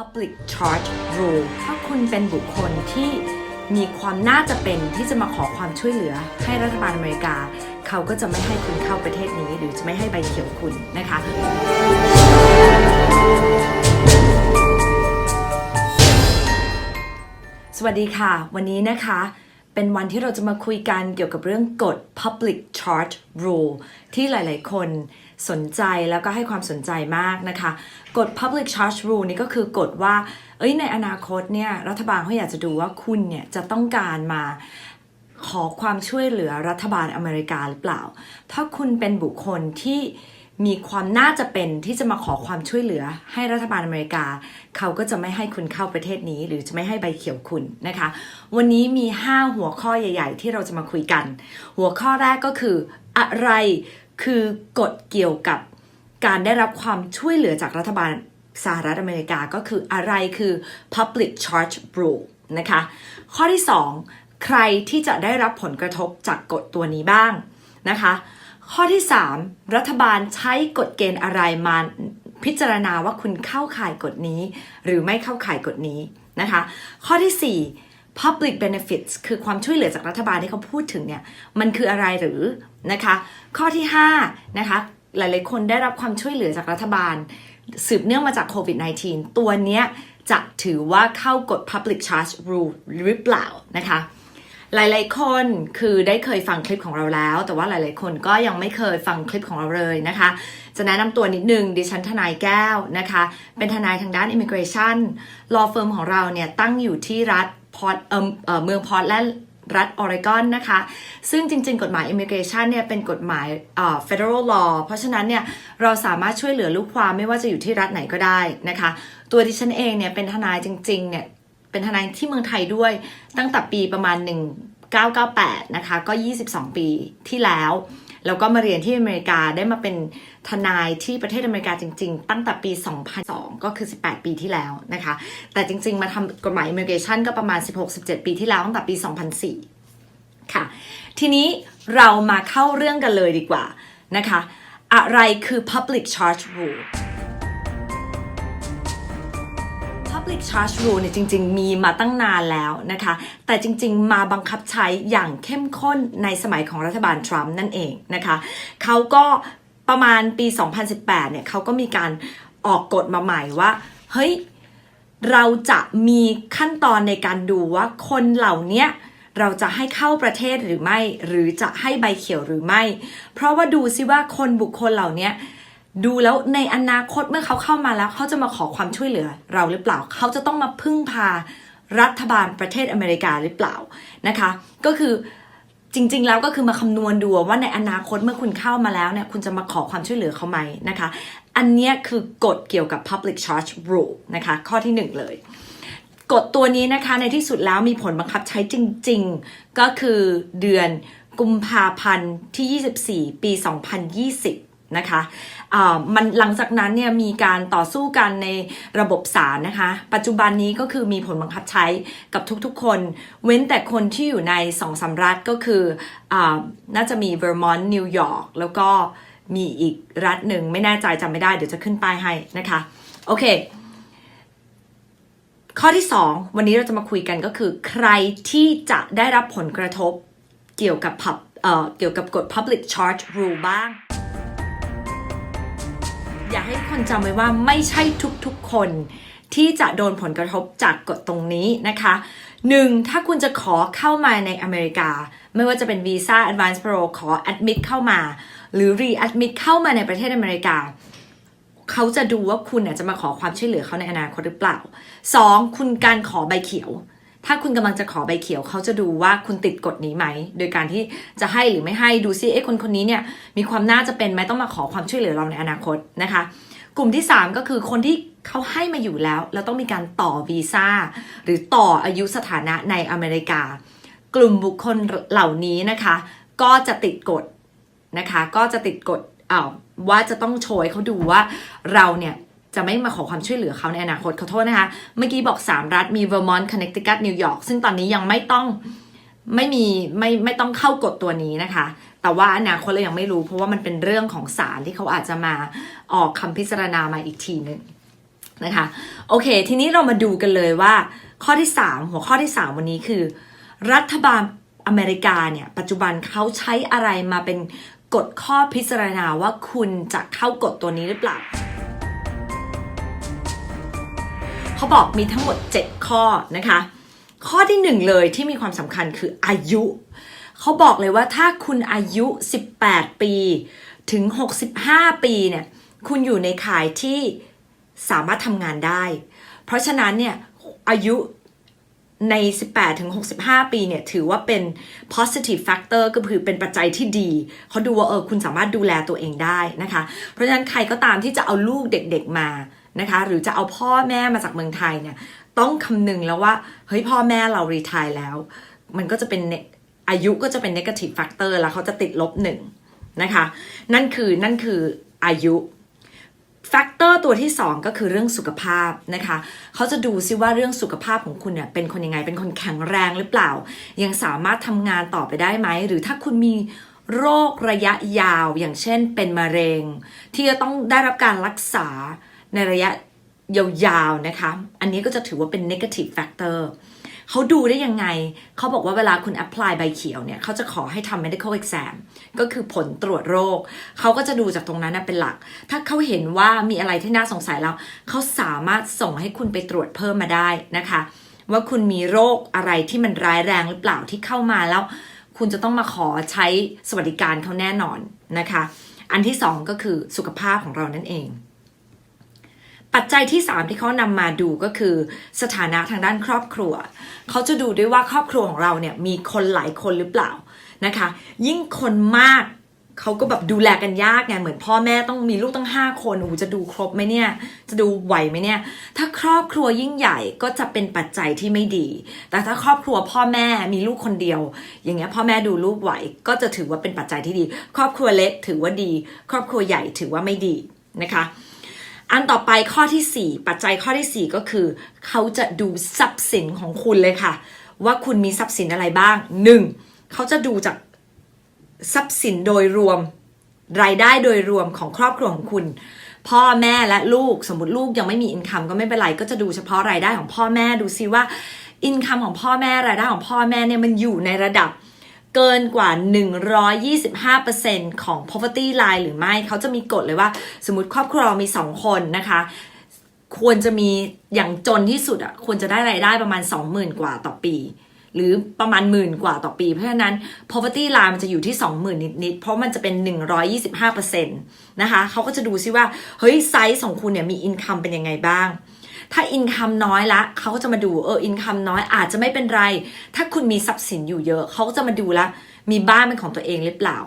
Public Charge Rule ถ้าคุณเป็นบุคคลที่มีความน่าจะเป็นที่จะมาขอความช่วยเหลือให้รัฐบาลอเมริกา เขาก็จะไม่ให้คุณเข้าประเทศนี้ หรือจะไม่ให้ใบเขียวคุณนะคะสวัสดีค่ะ วันนี้นะคะ เป็นวันที่เราจะมาคุยกันเกี่ยวกับเรื่องกฎ Public Charge Rule ที่หลาย ๆ คน สนใจแล้วก็ให้ความสนใจมากนะคะกฎ Public Charge Rule นี่ก็คือกฎว่าเอ้ยในอนาคตเนี่ยรัฐบาลเขาอยากจะดูว่าคุณเนี่ยจะต้องการมาขอความช่วยเหลือรัฐบาลอเมริกาหรือเปล่า ถ้าคุณเป็นบุคคลที่มีความน่าจะเป็นที่จะมาขอความช่วยเหลือให้รัฐบาลอเมริกา เขาก็จะไม่ให้คุณเข้าประเทศนี้ หรือจะไม่ให้ใบเขียวคุณนะคะ วันนี้มี 5 หัวข้อใหญ่ ๆ ที่เราจะมาคุยกัน หัวข้อแรกก็คืออะไร คือกฎเกี่ยวกับการได้รับความช่วยเหลือจากรัฐบาลสหรัฐอเมริกาก็คืออะไรคือ public charge rule นะคะ ข้อที่ 2 ใครที่จะได้รับผลกระทบจากกฎตัวนี้บ้างนะคะ ข้อที่ 3 รัฐบาลใช้กฎเกณฑ์อะไรมาพิจารณาว่าคุณเข้าข่ายกฎนี้ หรือไม่เข้าข่ายกฎนี้นะคะ ข้อที่ 4 public benefits คือความช่วยเหลือจากรัฐบาลที่เขาพูดถึงเนี่ย มันคืออะไรหรือนะคะ ข้อที่5นะคะหลายๆคนได้รับความช่วยเหลือจากรัฐบาล สืบเนื่องมาจากโควิด -19 ตัวเนี้ยจะถือว่าเข้ากฎ public charge rule หรือเปล่านะคะ หลายๆคนคือได้เคยฟังคลิปของเราแล้ว แต่ว่าหลายๆคนก็ยังไม่เคยฟังคลิปของเราเลยนะคะ จะแนะนำตัวนิดนึง ดิฉันทนายแก้วนะคะ เป็นทนายทางด้าน immigration law firm ของเราเนี่ยตั้งอยู่ที่รัฐ พอร์ตเออเมืองพอร์ตแลนด์รัฐออริกอนนะคะ ซึ่งจริง ๆ กฎหมาย immigration เนี่ยเป็นกฎหมาย federal law เพราะฉะนั้นเนี่ยเราสามารถช่วยเหลือลูกความไม่ว่าจะอยู่ที่รัฐไหนก็ได้นะคะ ตัวดิฉันเองเนี่ยเป็นทนายจริงๆเนี่ยเป็นทนายที่เมืองไทยด้วยตั้งแต่ปีประมาณ 1998 นะคะ ก็ 22 ปีที่แล้ว แล้วก็มาเรียนที่อเมริกาได้มาเป็นทนายที่ประเทศอเมริกาจริง ๆ ตั้งแต่ปี 2002 ก็คือ 18 ปีที่แล้วนะคะ แต่จริง ๆ มาทำกฎหมายอเมริกชันก็ประมาณ 16-17 ปีที่แล้วตั้งแต่ปี 2004 ค่ะ ทีนี้เรามาเข้าเรื่องกันเลยดีกว่านะคะ อะไรคือ public charge rule Public Charge Rule เนี่ยจริง ๆ มีมาตั้งนานแล้วนะคะ แต่จริง ๆ มาบังคับใช้อย่างเข้มข้นในสมัยของรัฐบาลทรัมป์นั่นเองนะคะเขาก็ประมาณปี 2018 เนี่ยเขาก็มีการออกกฎมาใหม่ว่า เฮ้ย เราจะมีขั้นตอนในการดูว่าคนเหล่านี้เราจะให้เข้าประเทศหรือไม่ หรือจะให้ใบเขียวหรือไม่ เพราะว่าดูซิว่าคนบุคคลเหล่านี้ ดูแล้วในอนาคตเมื่อเขาเข้ามาแล้ว เขาจะมาขอความช่วยเหลือเราหรือเปล่า เขาจะต้องมาพึ่งพารัฐบาลประเทศอเมริกาหรือเปล่านะคะ ก็คือจริง ๆ แล้วก็คือมาคำนวณดูว่าในอนาคตเมื่อคุณเข้ามาแล้วเนี่ยคุณจะมาขอความช่วยเหลือเขาไหมนะคะ อันนี้คือกฎเกี่ยวกับ public charge rule นะคะ ข้อที่หนึ่งเลยกฎตัวนี้นะคะในที่สุดแล้วมีผลบังคับใช้จริง ๆ ก็คือเดือนกุมภาพันธ์ที่ 24 ปี 2020 นะคะมันหลังจากนั้นเนี่ยมีการต่อสู้กันในระบบศาลนะคะ ปัจจุบันนี้ก็คือมีผลบังคับใช้กับทุกๆคน เว้นแต่คนที่อยู่ในสองสามรัฐก็คืออน่าจะมีเวอร์มอนต์นิวยอร์กแล้วก็มีอีกรัฐหนึ่งไม่แน่ใจจำไม่ได้เดี๋ยวจะขึ้นป้ายให้นะคะโอเค ข้อที่ 2 วันนี้เราจะมาคุยกันก็คือ ใครที่จะได้รับผลกระทบเกี่ยวกับ pub เเกี่ยวกับกฎ public charge rule บ้าง อยากให้คนจำไว้ว่าไม่ใช่ทุกๆคนที่จะโดนผลกระทบจากกฎตรงนี้นะคะหนึ่งถ้าคุณจะขอเข้ามาในอเมริกา ไม่ว่าจะเป็นวีซ่า Advance Pro ขอ admit เข้ามา หรือ re-admit เข้ามาในประเทศอเมริกา เขาจะดูว่าคุณเนี่ยจะมาขอความช่วยเหลือเขาในอนาคตหรือเปล่า 2. คุณการขอใบเขียว ถ้าคุณกำลังจะขอใบเขียวเขาจะดูว่าคุณติดกฎนี้ไหม โดยการที่จะให้หรือไม่ให้ดูซิเอ๊ะคนคนนี้เนี่ยมีความน่าจะเป็นไหมต้องมาขอความช่วยเหลือเราในอนาคตนะคะ กลุ่มที่ 3 ก็คือคนที่เขาให้มาอยู่แล้ว แล้วต้องมีการต่อวีซ่าหรือต่ออายุสถานะในอเมริกา กลุ่มบุคคลเหล่านี้นะคะ ก็จะติดกฎนะคะ ก็จะติดกฎว่าจะต้องโชว์ให้เขาดูว่าเราเนี่ย จะไม่มาขอความช่วยเหลือเขาในอนาคตขอโทษนะคะ เมื่อกี้บอก 3 รัฐมี Vermont Connecticut New York ซึ่งตอนนี้ยังไม่ต้องไม่มีไม่ไม่ต้องเข้ากฎตัวนี้นะคะ แต่ว่าอนาคตเรายังไม่รู้ เพราะว่ามันเป็นเรื่องของศาลที่เขาอาจจะมาออกคำพิจารณามาอีกทีหนึ่งนะคะโอเค ทีนี้เรามาดูกันเลยว่า ข้อที่ 3 หัวข้อที่ 3 วันนี้คือ รัฐบาลอเมริกาเนี่ย ปัจจุบันเขาใช้อะไรมาเป็นกฎข้อพิจารณาว่าคุณจะเข้ากฎตัวนี้หรือเปล่า เขาบอกมีทั้งหมด 7 ข้อนะคะ ข้อที่ 1 เลยที่มีความสำคัญคืออายุ เขาบอกเลยว่าถ้าคุณอายุ 18 ปี ถึง 65 ปีเนี่ยคุณอยู่ในข่ายที่สามารถทำงานได้ เพราะฉะนั้นเนี่ยอายุใน 18ถึง65 ปีเนี่ยถือว่าเป็น positive factor ก็คือเป็นปัจจัยที่ดี เขาดูว่าเออคุณสามารถดูแลตัวเองได้นะคะ เพราะฉะนั้นใครก็ตามที่จะเอาลูกเด็กๆมา นะคะ หรือจะเอาพ่อแม่มาจากเมืองไทยเนี่ยต้องคำนึงแล้วว่าเฮ้ยพ่อแม่เรารีทายแล้ว มันก็จะเป็นอายุก็จะเป็น negative factor แล้วเขาจะติดลบหนึ่งนะคะ นั่นคือนั่นคืออายุแฟกเตอร์ตัวที่ 2 ก็คือเรื่องสุขภาพนะคะ เขาจะดูซิว่าเรื่องสุขภาพของคุณเนี่ยเป็นคนยังไง เป็นคนแข็งแรงหรือเปล่า ยังสามารถทำงานต่อไปได้ไหม หรือถ้าคุณมีโรคระยะยาว อย่างเช่นเป็นมะเร็ง ที่จะต้องได้รับการรักษา ในระยะยาวๆนะคะ อันนี้ก็จะถือว่าเป็น negative factor เขาดูได้ยังไง เขาบอกว่าเวลาคุณ apply ใบเขียวเนี่ย เขาจะขอให้ทำ medical exam ก็คือผลตรวจโรค เขาก็จะดูจากตรงนั้นนะเป็นหลัก ถ้าเขาเห็นว่ามีอะไรที่น่าสงสัยแล้ว เขาสามารถส่งให้คุณไปตรวจเพิ่มมาได้นะคะ ว่าคุณมีโรคอะไรที่มันร้ายแรงหรือเปล่าที่เข้ามาแล้ว คุณจะต้องมาขอใช้สวัสดิการเขาแน่นอนนะคะ อันที่สองก็คือสุขภาพของเรานั่นเอง ปัจจัยที่ 3 ที่เขานำมาดูก็คือสถานะทางด้านครอบครัว เขาจะดูด้วยว่าครอบครัวของเราเนี่ยมีคนหลายคนหรือเปล่านะคะ ยิ่งคนมากเขาก็แบบดูแลกันยากไงเหมือนพ่อแม่ต้องมีลูกตั้ง 5 คนโอ้จะดูครบไหมเนี่ย จะดูไหวไหมเนี่ย ถ้าครอบครัวยิ่งใหญ่ก็จะเป็นปัจจัยที่ไม่ดี แต่ถ้าครอบครัวพ่อแม่มีลูกคนเดียว อย่างเงี้ยพ่อแม่ดูลูกไหว ก็จะถือว่าเป็นปัจจัยที่ดี ครอบครัวเล็กถือว่าดี ครอบครัวใหญ่ถือว่าไม่ดีนะคะ อันต่อไปข้อทีสี่4 ปัจจัยข้อทีสี่ 4 ก็คือ เขาจะดูทรัพย์สินของคุณเลยค่ะ ว่าคุณมีทรัพย์สินอะไรบ้าง 1. เขาจะดูจากทรัพย์สินโดยรวม รายได้โดยรวมของครอบครัวของคุณ พ่อแม่และลูกสมมติลูกยังไม่มีอินคัมก็ไม่เป็นไร ก็จะดูเฉพาะรายได้ของพ่อแม่ดูซิว่าอินคัมของพ่อแม่รายได้ของพ่อแม่เนี่ยมันอยู่ในระดับ เกินกว่า 125%ของ poverty line หรือไม่ เขาจะมีกฎเลยว่า สมมติครอบครัวเรามี 2 คนนะคะ ควรจะมีอย่างจนที่สุดอะ ควรจะได้รายได้ประมาณ 20,000 กว่าต่อปี หรือประมาณหมื่นกว่าต่อปี เพราะฉะนั้น poverty line มันจะอยู่ที่ 20,000 นิดๆ เพราะมันจะเป็น 125%นะคะ เขาก็จะดูซิว่า เฮ้ย ไซส์ของคุณเนี่ยมี income เป็นยังไงบ้าง ถ้าอินคัมน้อยละเขาก็จะมาดูเอออินคัมน้อยอาจจะไม่เป็นไร ถ้าคุณมีทรัพย์สินอยู่เยอะเขาก็จะมาดูละมีบ้านเป็นของตัวเองหรือเปล่า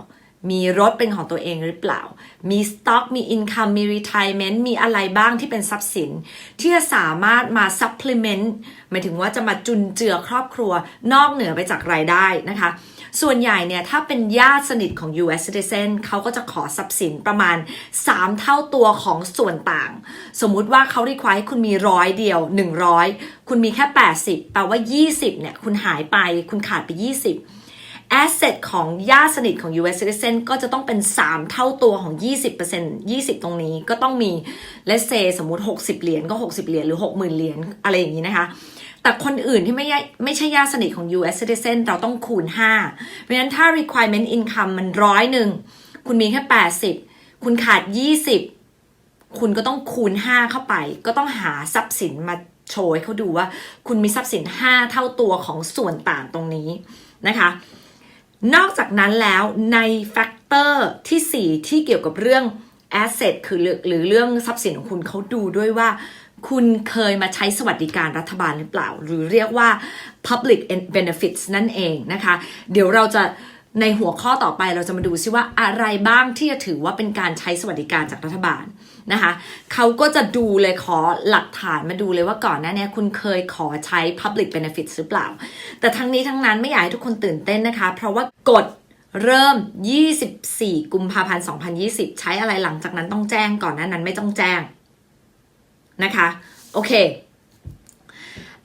มีรถเป็นของตัวเองหรือเปล่า มีสต็อกมีอินคัมมีรีท i เมนต์มีอะไรบ้างที่เป็นทรัพย์สิน ที่จะสามารถมา supplement หมายถึงว่าจะมาจุนเจือครอบครัวนอกเหนือไปจากรายได้นะคะ ส่วนใหญ่เนี่ยถ้าเป็นญาติสนิทของ US citizen เขาก็จะขอทรัพย์สินประมาณ 3 เท่าตัวของส่วนต่าง สมมุติว่าเขาเรียกให้คุณมีร้อยเดียว 100 คุณมีแค่ 80 แปลว่า 20 เนี่ย คุณหายไป คุณขาดไป 20 asset ของญาติสนิทของ US citizen ก็จะต้องเป็น 3 เท่าตัวของ 20% 20 ตรงนี้ก็ต้องมี let's say สมมุติ 60 เหรียญก็ 60 เหรียญหรือ 60,000 เหรียญอะไรอย่างนี้นะคะ แต่คนอื่นที่ไม่ใช่ไม่ใช่ญาติสนิทของ US citizen เราต้องคูณ 5 เพราะฉะนั้นถ้า requirement income มันร้อยหนึ่งคุณมีแค่ 80 คุณขาด 20 คุณก็ต้องคูณ 5 เข้าไป ก็ต้องหาทรัพย์สินมาโชว์ให้เขาดูว่า คุณมีทรัพย์สิน 5 เท่าตัวของส่วนต่างตรงนี้นะคะ นอกจากนั้นแล้วในแฟกเตอร์ที่ 4 ที่เกี่ยวกับเรื่อง asset คือหรือเรื่องทรัพย์สินของคุณเขาดูด้วยว่า คุณเคยมาใช้สวัสดิการรัฐบาลหรือเปล่า หรือเรียกว่า public benefits นั่นเองนะคะ เดี๋ยวเราจะในหัวข้อต่อไปเราจะมาดูซิว่าอะไรบ้างที่จะถือว่าเป็นการใช้สวัสดิการจากรัฐบาลนะคะเขาก็จะดูเลยขอหลักฐานมาดูเลยว่าก่อนหน้านี้คุณเคยขอใช้ public benefits หรือเปล่า แต่ทั้งนี้ทั้งนั้นไม่อยากให้ทุกคนตื่นเต้นนะคะ เพราะว่ากฎเริ่ม 24 กุมภาพันธ์ 2020 ใช้อะไรหลังจากนั้นต้องแจ้งก่อนหน้านั้นไม่ต้องแจ้ง นะคะ โอเค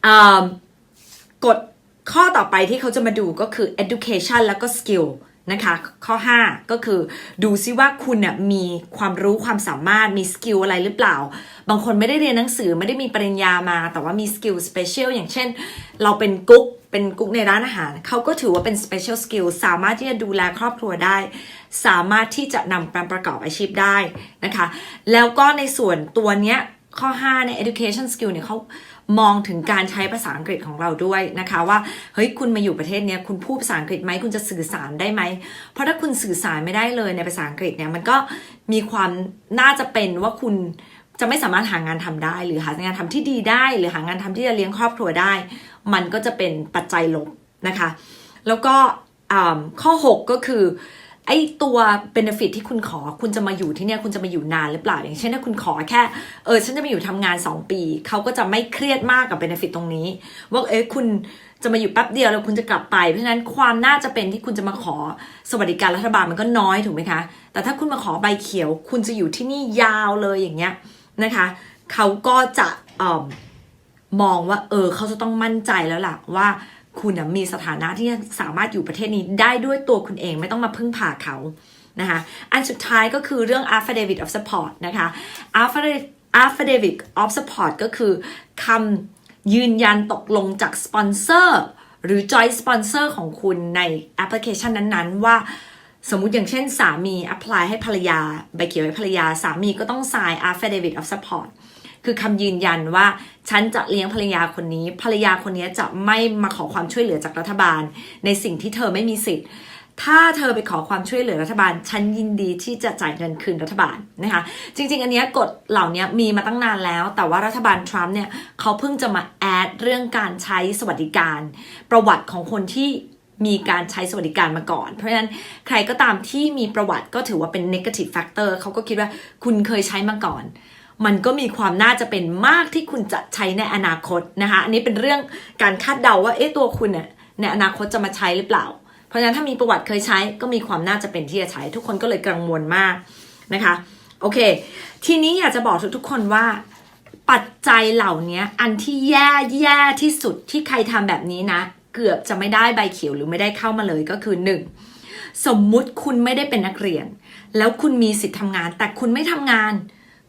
อ่ากฎข้อต่อไปที่เขาจะมาดูก็คือ education แล้วก็ skill นะคะ ข้อ 5 ก็คือดูซิว่าคุณน่ยมีความรู้ความสามารถมีสกิลอะไรหรือเปล่า บางคนไม่ได้เรียนหนังสือไม่ได้มีปริญญามา แต่ว่ามีสกิลสเปเชียลอย่างเช่น เราเป็นกุ๊กเป็นกุ๊กในร้านอาหาร เขาก็ถือว่าเป็นสเปเชียลสกิลสามารถที่จะดูแลครอบครัวได้ สามารถที่จะนำไปประกอบอาชีพได้นะคะ แล้วก็ในส่วนตัวเนี้ย ข้อ 5 ใน education skill เนี่ยเขามองถึงการใช้ภาษาอังกฤษของเราด้วยนะคะ ว่าเฮ้ยคุณมาอยู่ประเทศเนี้ยคุณพูดภาษาอังกฤษไหมคุณจะสื่อสารได้ไหม เพราะถ้าคุณสื่อสารไม่ได้เลยในภาษาอังกฤษเนี่ยมันก็มีความน่าจะเป็นว่าคุณจะไม่สามารถหางานทำได้ หรือหางานทำที่ดีได้ หรือหางานทำที่จะเลี้ยงครอบครัวได้ มันก็จะเป็นปัจจัยลบนะคะ แล้วก็ข้อ 6 ก็คือ ไอ้ตัว benefit ที่คุณขอคุณจะมาอยู่ที่เนี่ยคุณจะมาอยู่นานหรือเปล่า อย่างเช่นถ้าคุณขอแค่เออฉันจะมาอยู่ทำงาน 2 ปี เขาก็จะไม่เครียดมากกับ benefit ตรงนี้ ว่าเอ้คุณจะมาอยู่แป๊บเดียวแล้วคุณจะกลับไป เพราะฉะนั้นความน่าจะเป็นที่คุณจะมาขอสวัสดิการรัฐบาลมันก็น้อยถูกไหมคะ แต่ถ้าคุณมาขอใบเขียว คุณจะอยู่ที่นี่ยาวเลยอย่างเงี้ยนะคะเขาก็จะออมองว่าเออเขาจะต้องมั่นใจแล้วล่ะว่า คุณมีสถานะที่สามารถอยู่ประเทศนี้ได้ด้วยตัวคุณเองไม่ต้องมาพึ่งพาเขานะคะอันสุดท้ายก็คือเรื่อง affidavit of support นะคะ affidavit affidavit of support ก็คือคำยืนยันตกลงจากสปอนเซอร์หรือ joint sponsor ของคุณในแอปพลิเคชันนั้นๆ ว่าสมมุติอย่างเช่นสามี apply ให้ภรรยาใบเขียวให้ภรรยา สามีก็ต้อง sign affidavit of support คือคำยืนยันว่าฉันจะเลี้ยงภรรยาคนนี้ ภรรยาคนนี้จะไม่มาขอความช่วยเหลือจากรัฐบาล ในสิ่งที่เธอไม่มีสิทธิ์ ถ้าเธอไปขอความช่วยเหลือรัฐบาล ฉันยินดีที่จะจ่ายเงินคืนรัฐบาลนะคะ จริง ๆ อันนี้กฎเหล่านี้มีมาตั้งนานแล้ว แต่ว่ารัฐบาลทรัมป์เนี่ยเขาเพิ่งจะมาแอดเรื่องการใช้สวัสดิการ ประวัติของคนที่มีการใช้สวัสดิการมาก่อน เพราะฉะนั้นใครก็ตามที่มีประวัติก็ถือว่าเป็น negative factor เขาก็คิดว่าคุณเคยใช้มาก่อน มันก็มีความน่าจะเป็นมากที่คุณจะใช้ในอนาคตนะคะ อันนี้เป็นเรื่องการคาดเดาว่าเอ๊ะตัวคุณเนี่ยในอนาคตจะมาใช้หรือเปล่า เพราะฉะนั้นถ้ามีประวัติเคยใช้ก็มีความน่าจะเป็นที่จะใช้ ทุกคนก็เลยกังวลมากนะคะโอเค ทีนี้อยากจะบอกทุกๆคนว่า ปัจจัยเหล่านี้อันที่แย่แย่ที่สุดที่ใครทำแบบนี้นะ เกือบจะไม่ได้ใบเขียวหรือไม่ได้เข้ามาเลยก็คือ 1. สมมุติคุณไม่ได้เป็นนักเรียน แล้วคุณมีสิทธิ์ทำงาน แต่คุณไม่ทำงาน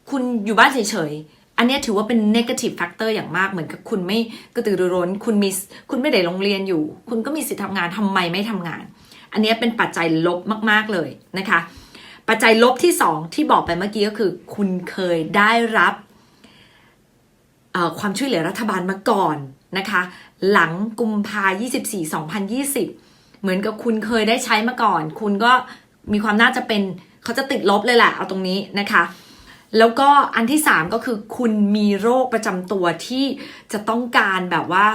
คุณอยู่บ้านเฉยๆ อันนี้ถือว่าเป็น negative factor อย่างมากเหมือนกับคุณไม่กระตือรือร้น คุณมีคุณไม่ได้โรงเรียนอยู่ คุณก็มีสิทธิ์ทำงานทำไมไม่ทำงาน อันนี้เป็นปัจจัยลบมากๆเลยนะคะ ปัจจัยลบที่ 2 ที่บอกไปเมื่อกี้ก็คือ คุณเคยได้รับความช่วยเหลือรัฐบาลมาก่อนนะคะ หลังกุมภา24 2020 เหมือนกับคุณเคยได้ใช้มาก่อน คุณก็มีความน่าจะเป็นเขาจะติดลบเลยแหละเอาตรงนี้นะคะ แล้วก็อันที่ 3 ก็คือคุณมีโรคประจำตัวที่จะต้องการแบบว่า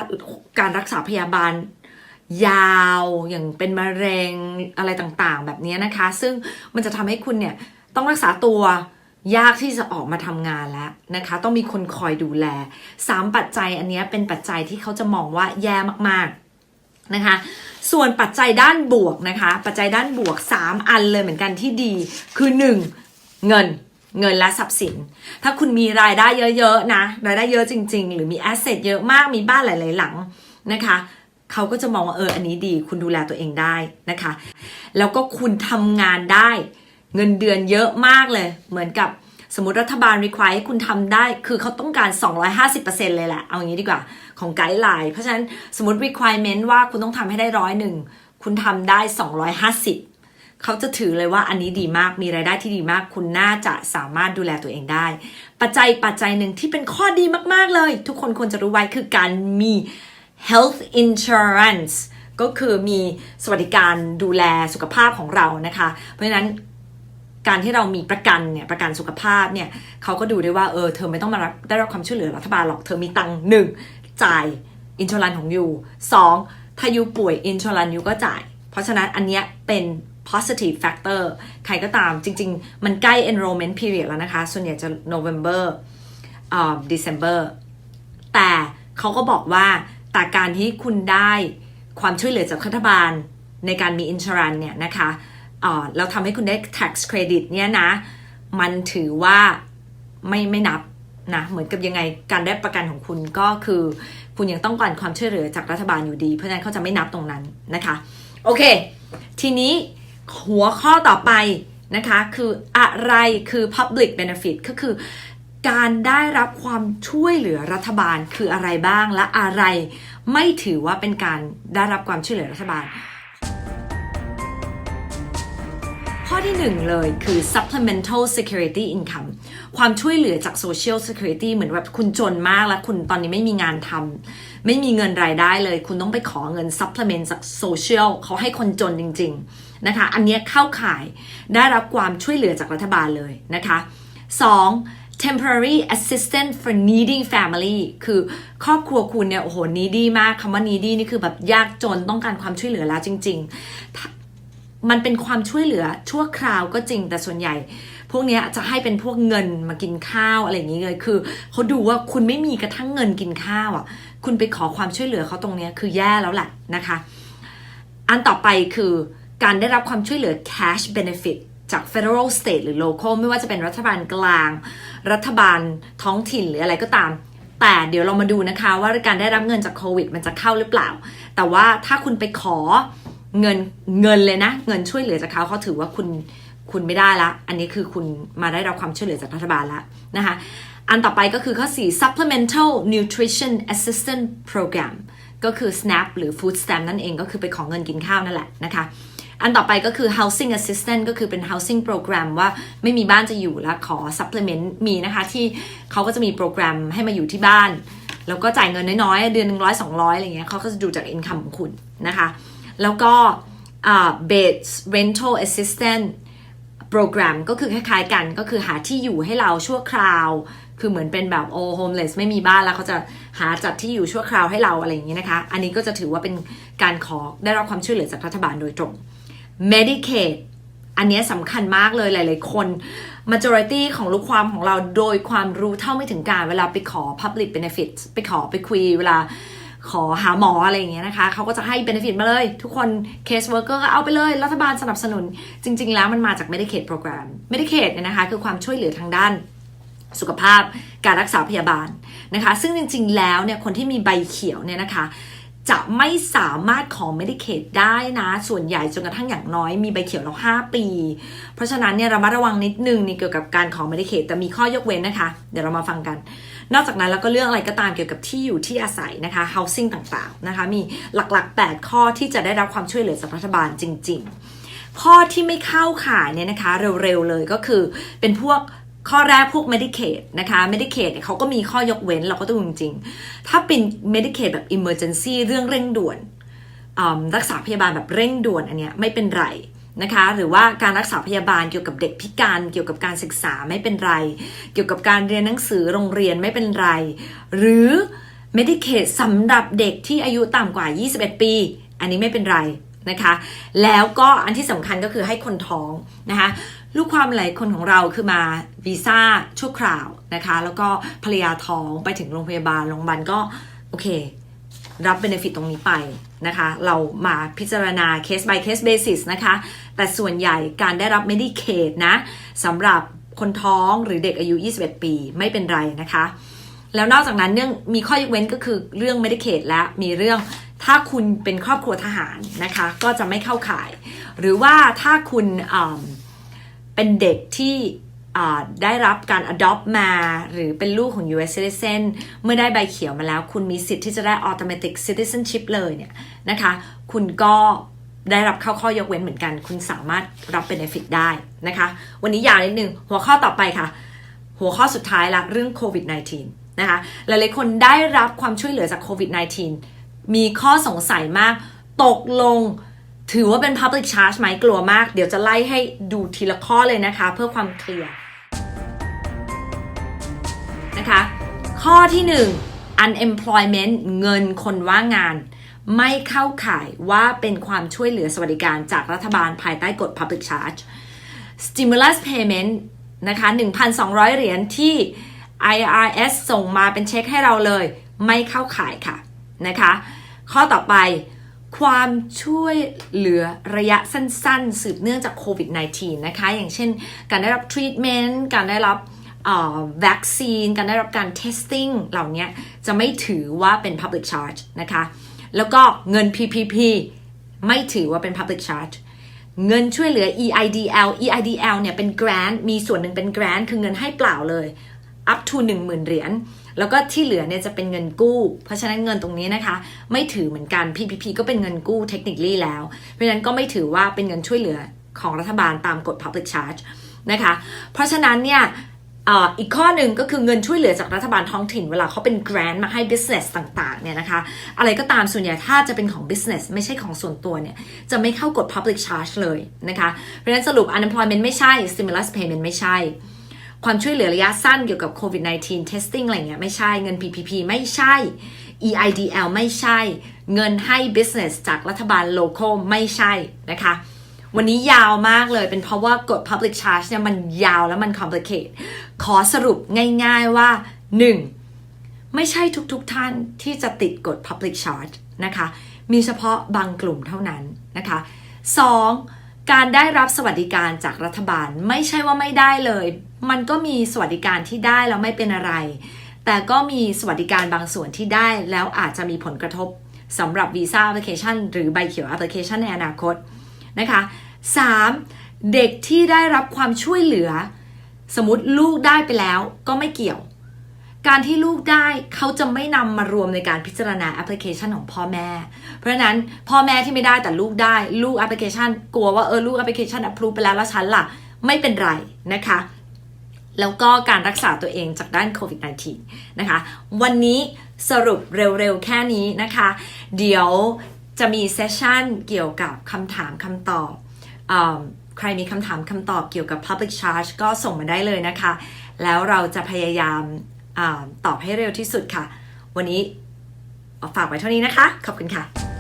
การรักษาพยาบาลยาวอย่างเป็นมะเร็งอะไรต่างๆ แบบนี้นะคะ ซึ่งมันจะทำให้คุณเนี่ยต้องรักษาตัวยากที่จะออกมาทำงานแล้วนะคะ ต้องมีคนคอยดูแล 3 ปัจจัยอันนี้เป็นปัจจัยที่เขาจะมองว่าแย่มากๆนะคะ ส่วนปัจจัยด้านบวกนะคะ ปัจจัยด้านบวก 3 อันเลยเหมือนกันที่ดีคือ 1. เงิน เงินและทรัพย์สิน ถ้าคุณมีรายได้เยอะๆนะ รายได้เยอะจริง ๆ หรือมีแอสเซทเยอะมาก มีบ้านหลาย ๆ หลังนะคะ เขาก็จะมองว่าเออ อันนี้ดี คุณดูแลตัวเองได้นะคะ แล้วก็คุณทำงานได้ เงินเดือนเยอะมากเลย เหมือนกับสมมติรัฐบาล require ให้คุณทำได้ คือเขาต้องการ 250%เลยแหละ เอาอย่างนี้ดีกว่า ของไกด์ไลน์ เพราะฉะนั้นสมมติ requirement ว่าคุณต้องทำให้ได้ร้อยหนึ่ง คุณทำได้ 250 เขาจะถือเลยว่าอันนี้ดีมากมีรายได้ที่ดีมาก คุณน่าจะสามารถดูแลตัวเองได้ ปัจจัยปัจจัยหนึ่งที่เป็นข้อดีมาก ๆ เลย ทุกคนควรจะรู้ไว้คือการมี health insurance ก็คือมีสวัสดิการดูแลสุขภาพของเรานะคะ เพราะฉะนั้นการที่เรามีประกันเนี่ยประกันสุขภาพเนี่ยเขาก็ดูได้ว่าเออเธอไม่ต้องมารับได้รับความช่วยเหลือรัฐบาลหรอกเธอมีตังค์หนึ่งจ่ายอินช r รันของยูสองถ้ายูป่วยอินช r รันยูก็จ่าย เพราะฉะนั้นอันเนี้ยเป็น positive factor ใครก็ตามจริง ๆ มันใกล้ enrollment period แล้วนะคะ ส่วนใหญ่จะ November อ่า December แต่เขาก็บอกว่าแต่การที่คุณได้ความช่วยเหลือจากรัฐบาลในการมีอินช r รันเนี่ยนะคะอ่าเราทำให้คุณได้ tax credit เนี่ยนะ มันถือว่าไม่ไม่นับนะเหมือนกับยังไงการได้ประกันของคุณก็คือ คุณยังต้องการความช่วยเหลือจากรัฐบาลอยู่ดี เพราะฉะนั้นเขาจะไม่นับตรงนั้นนะคะ โอเค ทีนี้ หัวข้อต่อไปนะคะคืออะไรคือ public benefit ก็คือการได้รับความช่วยเหลือรัฐบาลคืออะไรบ้างและอะไร ไม่ถือว่าเป็นการได้รับความช่วยเหลือรัฐบาล ข้อที่หนึ่งเลยคือ supplemental security income ความช่วยเหลือจาก social security เหมือนแบบคุณจนมากแล้วคุณตอนนี้ไม่มีงานทำไม่มีเงินรายได้เลย คุณต้องไปขอเงิน supplement จาก social เขาให้คนจนจริง ๆ นะคะ อันนี้เข้าข่ายได้รับความช่วยเหลือจากรัฐบาลเลยนะคะ 2. temporary assistance for needy family คือครอบครัวคุณเนี่ย โอ้โห needy มาก คำว่า needy นี่คือแบบยากจนต้องการความช่วยเหลือแล้วจริง ๆ มันเป็นความช่วยเหลือชั่วคราวก็จริงแต่ส่วนใหญ่ พวกนี้จะให้เป็นพวกเงินมากินข้าวอะไรอย่างนี้เลย คือเขาดูว่าคุณไม่มีกระทั่งเงินกินข้าวอะ คุณไปขอความช่วยเหลือเขาตรงนี้คือแย่แล้วแหละนะคะ อันต่อไปคือ การได้รับความช่วยเหลือ cash benefit จาก federal state หรือ local ไม่ว่าจะเป็นรัฐบาลกลาง รัฐบาลท้องถิ่นหรืออะไรก็ตาม แต่เดี๋ยวเรามาดูนะคะ ว่าการได้รับเงินจากโควิด มันจะเข้าหรือเปล่า แต่ว่าถ้าคุณไปขอเงินเงินเลยนะ เงินช่วยเหลือจากเขาเขาถือว่าคุณคุณไม่ได้ละ อันนี้คือคุณมาได้รับความช่วยเหลือจากรัฐบาลล้วนะคะ อันต่อไปก็คือข้อ 4 supplemental nutrition assistance program ก็คือ SNAP หรือ food stamp นั่นเองก็คือไปขอเงินกินข้าวนั่นแหละนะคะ อันต่อไปก็คือ housing assistance ก็คือเป็น housing program ว่าไม่มีบ้านจะอยู่แล้วขอ supplement มีนะคะที่เขาก็จะมีโปรแกรมให้มาอยู่ที่บ้าน แล้วก็จ่ายเงินน้อยๆ เดือนหนึ่งร้อยสองร้อยอะไรเงี้ยเขาก็จะดูจาก income ของคุณนะคะ แล้วก็ beds rental assistance โปรแกรมก็คือคล้ายๆกันก็คือหาที่อยู่ให้เราชั่วคราว คือเหมือนเป็นแบบโอโฮมเลสไม่มีบ้านแล้วเขาจะหาจัดที่อยู่ชั่วคราวให้เราอะไรอย่างนี้นะคะ อันนี้ก็จะถือว่าเป็นการขอได้รับความช่วยเหลือจากรัฐบาลโดยตรง Medicaid อันนี้สำคัญมากเลยหลาย ๆ คน majority ของลูกความของเราโดยความรู้เท่าไม่ถึงการเวลาไปขอ public benefit ไปขอไปคุยเวลาขอหาหมออะไรอย่างเงี้ยนะคะ เขาก็จะให้ benefit มาเลย ทุกคน case worker ก็เอาไปเลย รัฐบาลสนับสนุน จริง ๆ แล้วมันมาจาก Medicaid program Medicaid เนี่ยนะคะ คือความช่วยเหลือทางด้านสุขภาพการรักษาพยาบาลนะคะ ซึ่งจริง ๆ แล้วเนี่ยคนที่มีใบเขียวเนี่ยนะคะ จะไม่สามารถขอ Medicaid ได้นะ ส่วนใหญ่จนกระทั่งอย่างน้อยมีใบเขียวแล้ว 5 ปี เพราะฉะนั้นเนี่ยเรามาระวังนิดนึงนี่เกี่ยวกับการขอ Medicaid แต่มีข้อยกเว้นนะคะ เดี๋ยวเรามาฟังกัน นอกจากนั้นแล้วก็เรื่องอะไรก็ตามเกี่ยวกับที่อยู่ที่อาศัยนะคะ housing ต่างๆนะคะ มีหลักๆ 8 ข้อที่จะได้รับความช่วยเหลือจากรัฐบาลจริง ๆ ข้อที่ไม่เข้าข่ายเนี่ยนะคะ เร็วๆเลยก็คือเป็นพวก ข้อแรกพวก Medicaid นะคะ Medicaid เนี่ยเขาก็มีข้อยกเว้นเราก็ต้องจริงๆ ถ้าเป็น Medicaid แบบ Emergency เรื่องเร่งด่วน รักษาพยาบาลแบบเร่งด่วนอันเนี้ยไม่เป็นไรนะคะ หรือว่าการรักษาพยาบาลเกี่ยวกับเด็กพิการเกี่ยวกับการศึกษาไม่เป็นไร เกี่ยวกับการเรียนหนังสือโรงเรียนไม่เป็นไร หรือ Medicaid สำหรับเด็กที่อายุต่ำกว่า 21 ปี อันนี้ไม่เป็นไรนะคะ แล้วก็อันที่สำคัญก็คือให้คนท้องนะคะ ลูกความหลายคนของเราคือมาวีซ่าชั่วคราวนะคะ แล้วก็ภรรยาท้องไปถึงโรงพยาบาลโรงพยาบาลก็ โอเค รับเบนฟิตตรงนี้ไปนะคะ เรามาพิจารณา case by case basis นะคะ แต่ส่วนใหญ่การได้รับ Medicaid นะสำหรับคนท้องหรือเด็กอายุ 21 ปีไม่เป็นไรนะคะ แล้วนอกจากนั้นเรื่องมีข้อยกเว้นก็คือเรื่อง Medicaid และมีเรื่องถ้าคุณเป็นครอบครัวทหารนะคะ ก็จะไม่เข้าข่าย หรือว่าถ้าคุณ เป็นเด็กที่ได้รับการ adopt มา หรือเป็นลูกของ US citizen เมื่อได้ใบเขียวมาแล้ว คุณมีสิทธิ์ที่จะได้ automatic citizenship เลยเนี่ยนะคะ คุณก็ได้รับเข้าข้อยกเว้นเหมือนกัน คุณสามารถรับ benefit ได้นะคะ วันนี้ยาวนิดนึง หัวข้อต่อไปค่ะ หัวข้อสุดท้ายละเรื่องโควิด -19 นะคะ หลายๆคนได้รับความช่วยเหลือจากโควิด -19 มีข้อสงสัยมาก ตกลง ถือว่าเป็น Public Charge ไหมกลัวมาก เดี๋ยวจะไล่ให้ดูทีละข้อเลยนะคะ เพื่อความเคลียร์นะคะ ข้อที่ 1 unemployment เงินคนว่างงาน ไม่เข้าข่ายว่าเป็นความช่วยเหลือสวัสดิการจากรัฐบาลภายใต้กฎ Public Charge stimulus payment นะคะ 1,200 เหรียญที่ IRS ส่งมาเป็นเช็คให้เราเลย ไม่เข้าข่ายค่ะนะคะ ข้อต่อไป ความช่วยเหลือระยะสั้นๆ สืบเนื่องจากโควิด -19 นะคะ อย่างเช่น การได้รับทรีทเมนต์การได้รับวัคซีน การได้รับการ testing เหล่านี้จะไม่ถือว่าเป็น public charge นะคะ แล้วก็เงิน PPP ไม่ถือว่าเป็น public charge เงินช่วยเหลือ EIDL EIDL เนี่ยเป็น grant มีส่วนหนึ่งเป็น grant คือเงินให้เปล่าเลย up to 10,000 เหรียญแล้วก็ที่เหลือเนี่ยจะเป็นเงินกู้ เพราะฉะนั้นเงินตรงนี้นะคะ ไม่ถือเหมือนกัน PPP ก็เป็นเงินกู้ technically แล้ว เพราะฉะนั้นก็ไม่ถือว่าเป็นเงินช่วยเหลือของรัฐบาลตามกฎ public charge นะคะ เพราะฉะนั้นเนี่ยอีกข้อหนึ่งก็คือเงินช่วยเหลือจากรัฐบาลท้องถิ่นเวลาเขาเป็น grant มาให้ business ต่างๆเนี่ยนะคะ อะไรก็ตามส่วนใหญ่ถ้าจะเป็นของ business ไม่ใช่ของส่วนตัวเนี่ย จะไม่เข้ากฎ public charge เลยนะคะ เพราะฉะนั้นสรุป unemployment ไม่ใช่ stimulus payment ไม่ใช่ ความช่วยเหลือระยะสั้นเกี่ยวกับ covid 19 testing อะไรเงี้ยไม่ใช่เงิน PPP ไม่ใช่ EIDL ไม่ใช่ เงินให้ business จากรัฐบาล local ไม่ใช่นะคะ วันนี้ยาวมากเลยเป็นเพราะว่ากฎ public charge เนี่ยมันยาวแล้วมัน complicate ขอสรุปง่ายๆว่า 1. ไม่ใช่ทุกๆทท่านที่จะติดกฎ public charge นะคะ มีเฉพาะบางกลุ่มเท่านั้นนะคะ 2. การได้รับสวัสดิการจากรัฐบาลไม่ใช่ว่าไม่ได้เลย มันก็มีสวัสดิการที่ได้แล้วไม่เป็นอะไร แต่ก็มีสวัสดิการบางส่วนที่ได้แล้วอาจจะมีผลกระทบสำหรับวีซ่าแอปพลิเคชันหรือใบเขียวแอปพลิเคชันในอนาคตนะคะ 3. เด็กที่ได้รับความช่วยเหลือ สมมติลูกได้ไปแล้วก็ไม่เกี่ยว การที่ลูกได้เขาจะไม่นำมารวมในการพิจารณาแอปพลิเคชันของพ่อแม่ เพราะนั้นพ่อแม่ที่ไม่ได้แต่ลูกได้ ลูกแอปพลิเคชัน กลัวว่าเออลูกแอปพลิเคชัน approve ไปแล้วแล้วฉันล่ะ ไม่เป็นไรนะคะ แล้วก็การรักษาตัวเองจากด้านโควิด -19 นะคะ วันนี้สรุปเร็วๆ แค่นี้นะคะ เดี๋ยวจะมีเซสชันเกี่ยวกับคำถามคำตอบอใครมีคำถามคำตอบเกี่ยวกับ Public Charge ก็ส่งมาได้เลยนะคะ แล้วเราจะพยายามอตอบให้เร็วที่สุดค่ะ วันนี้ฝากไว้เท่านี้นะคะ ขอบคุณค่ะ